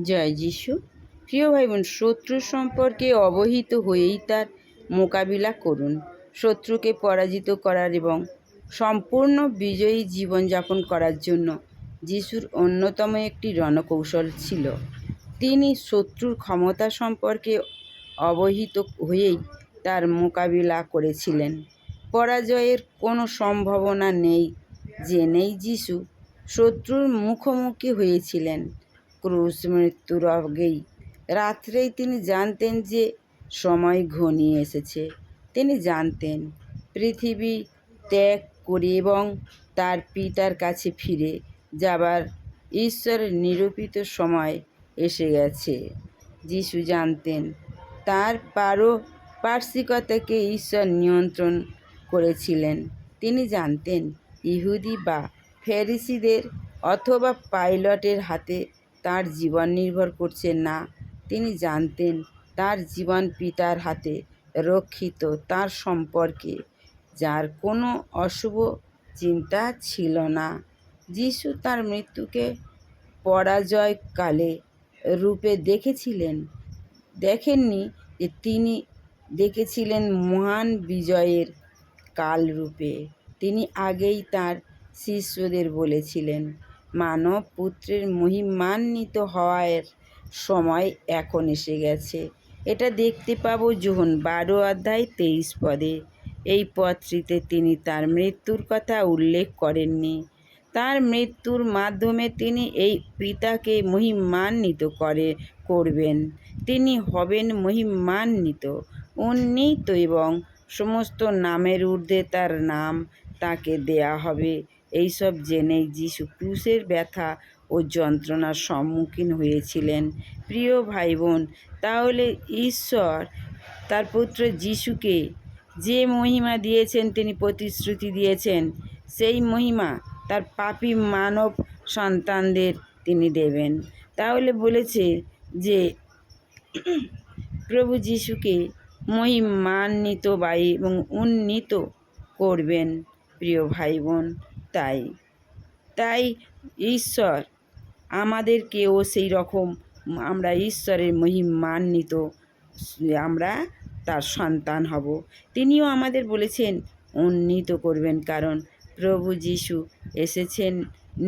জয় যিশু। প্রিয় ভাই বোন শত্রু সম্পর্কে অবহিত হয়েই তার মোকাবিলা করুন। শত্রুকে পরাজিত করার এবং সম্পূর্ণ বিজয়ী জীবনযাপন করার জন্য যিশুর অন্যতম একটি রণকৌশল ছিল। তিনি শত্রুর ক্ষমতা সম্পর্কে অবহিত হয়েই তার মোকাবিলা করেছিলেন। পরাজয়ের কোনো সম্ভাবনা নেই। জেনেই যিশু শত্রুর মুখোমুখি হয়েছিলেন। ক্রুশ মৃত্যুর আগেই রাত্রেই তিনি জানতেন যে সময় ঘনিয়ে এসেছে। তিনি জানতেন, পৃথিবী ত্যাগ করে এবং তার পিতার কাছে ফিরে যাবার ঈশ্বরের নিরূপিত সময় এসে গেছে। যিশু জানতেন, তার পারো পার্শ্বিকতাকে ঈশ্বর নিয়ন্ত্রণ করেছিলেন। তিনি জানতেন, ইহুদি বা ফেরিসিদের অথবা পাইলটের হাতে তার জীবন নির্ভর করছে না। তিনি জানতেন তার জীবন পিতার হাতে রক্ষিত তার সম্পর্কে, যার কোনো অশুভ চিন্তা ছিল না। যিশু তার মৃত্যুকে পরাজয়কালে রূপে দেখেছিলেন। দেখেননি যে তিনি দেখেছিলেন মহান বিজয়ের কাল রূপে তিনি আগেই তার শিষ্যদের বলেছিলেন মানব পুত্রের মহিমান্বিত হওয়ার সময় এখন এসে গেছে। এটা দেখতে পাবো যোহন বারো অধ্যায় তেইশ পদে। এই পত্রিতে তিনি তার মৃত্যুর কথা উল্লেখ করেননি। তার মৃত্যুর মাধ্যমে তিনি এই পিতাকে মহিমান্বিত করে, করবেন। তিনি হবেন মহিমান্বিত, উন্নীত এবং সমস্ত নামের ঊর্ধ্বে তার নাম তাকে দেয়া হবে। এইসব জেনেই যিশু ক্রুশের ব্যথা ও যন্ত্রণার সম্মুখীন হয়েছিলেন। প্রিয় ভাই বোন তাহলে ঈশ্বর তার পুত্র যিশুকে যে মহিমা দিয়েছেন, তিনি প্রতিশ্রুতি দিয়েছেন, সেই মহিমা তার পাপি মানব সন্তানদের তিনি দেবেন। তাহলে বলেছে যে প্রভু যিশুকে মহিমান্বিত বা এবং উন্নীত করবেন। প্রিয় ভাই বোন তাই তাই ঈশ্বর আমাদেরকেও সেই রকম আমরা ঈশ্বরের মহিমান্বিত আমরা তার সন্তান হব। তিনিও আমাদের বলেছেন উন্নীত করবেন। কারণ প্রভু যিশু এসেছেন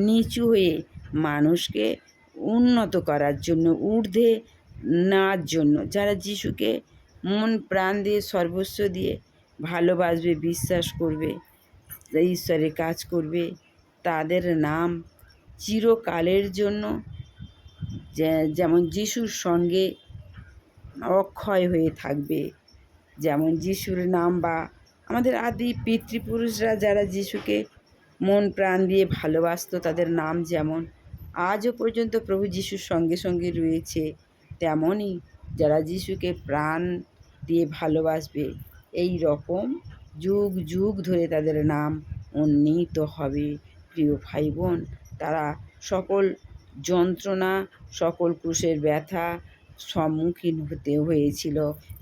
নিচু হয়ে মানুষকে উন্নত করার জন্য, ঊর্ধ্বে নেওয়ার জন্য। যারা যিশুকে মন প্রাণ দিয়ে সর্বস্ব দিয়ে ভালোবাসবে, বিশ্বাস করবে ঈশ্বরের কাজ করবে। তাদের নাম চিরকালের জন্য যেমন যিশুর সঙ্গে অক্ষয় হয়ে থাকবে, যেমন যিশুর নাম বা আমাদের আদি পিতৃপুরুষরা যারা যিশুকে মন প্রাণ দিয়ে ভালোবাসত, তাদের নাম যেমন আজও পর্যন্ত প্রভু যিশুর সঙ্গে সঙ্গে রয়েছে, তেমনই যারা যিশুকে প্রাণ দিয়ে ভালোবাসবে, এই রকম যুগ যুগ ধরে তাদের নাম উন্নীত হবে। প্রিয় ভাই বোন তারা সকল যন্ত্রণা, সকল ক্রুশের ব্যথা সম্মুখীন হতে হয়েছিল।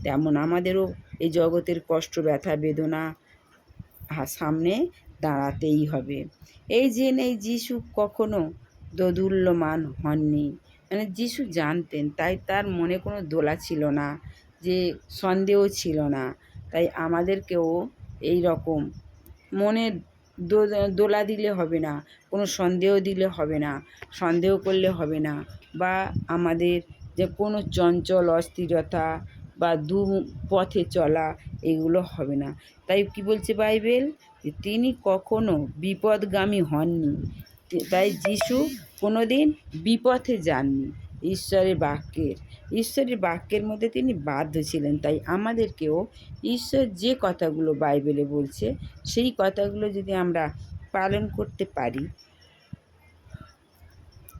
তেমন আমাদেরও এই জগতের কষ্ট, ব্যথা, বেদনা সামনে দাঁড়াতেই হবে। এই জেনে যিশু কখনো দোদুল্যমান হননি। মানে যিশু জানতেন, তাই তার মনে কোনো দোলা ছিল না, যে সন্দেহ ছিল না। তাই আমাদেরকেও এই রকম। মনে দোলা দিলে হবে না, কোনো সন্দেহ দিলে হবে না, সন্দেহ করলে হবে না বা আমাদের যে কোনো চঞ্চল, অস্থিরতা বা দু পথে চলা এগুলো হবে না। তাই কি বলছে বাইবেল? যে তিনি কখনো বিপদগামী হননি। তাই যিশু কোনো দিন বিপথে যাননি। ঈশ্বরের বাক্যের ঈশ্বরের বাক্যের মধ্যে তিনি বাধ্য ছিলেন। তাই আমাদেরকেও ঈশ্বর যে কথাগুলো বাইবেলে বলছে, সেই কথাগুলো যদি আমরা পালন করতে পারি,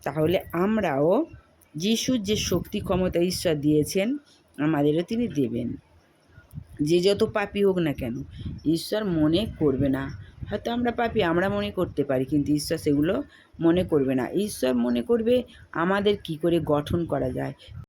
তাহলে আমরাও যিশুর যে শক্তি ক্ষমতা ঈশ্বর দিয়েছেন, আমাদেরও তিনি দেবেন। যে যত পাপি হোক না কেন, ঈশ্বর মনে করবে না। হয়তো আমরা পাপি, আমরা মনে করতে পারি, কিন্তু ঈশ্বর সেগুলো মনে করবে না। ঈশ্বর মনে করবে আমাদের কি করে গঠন করা যায়।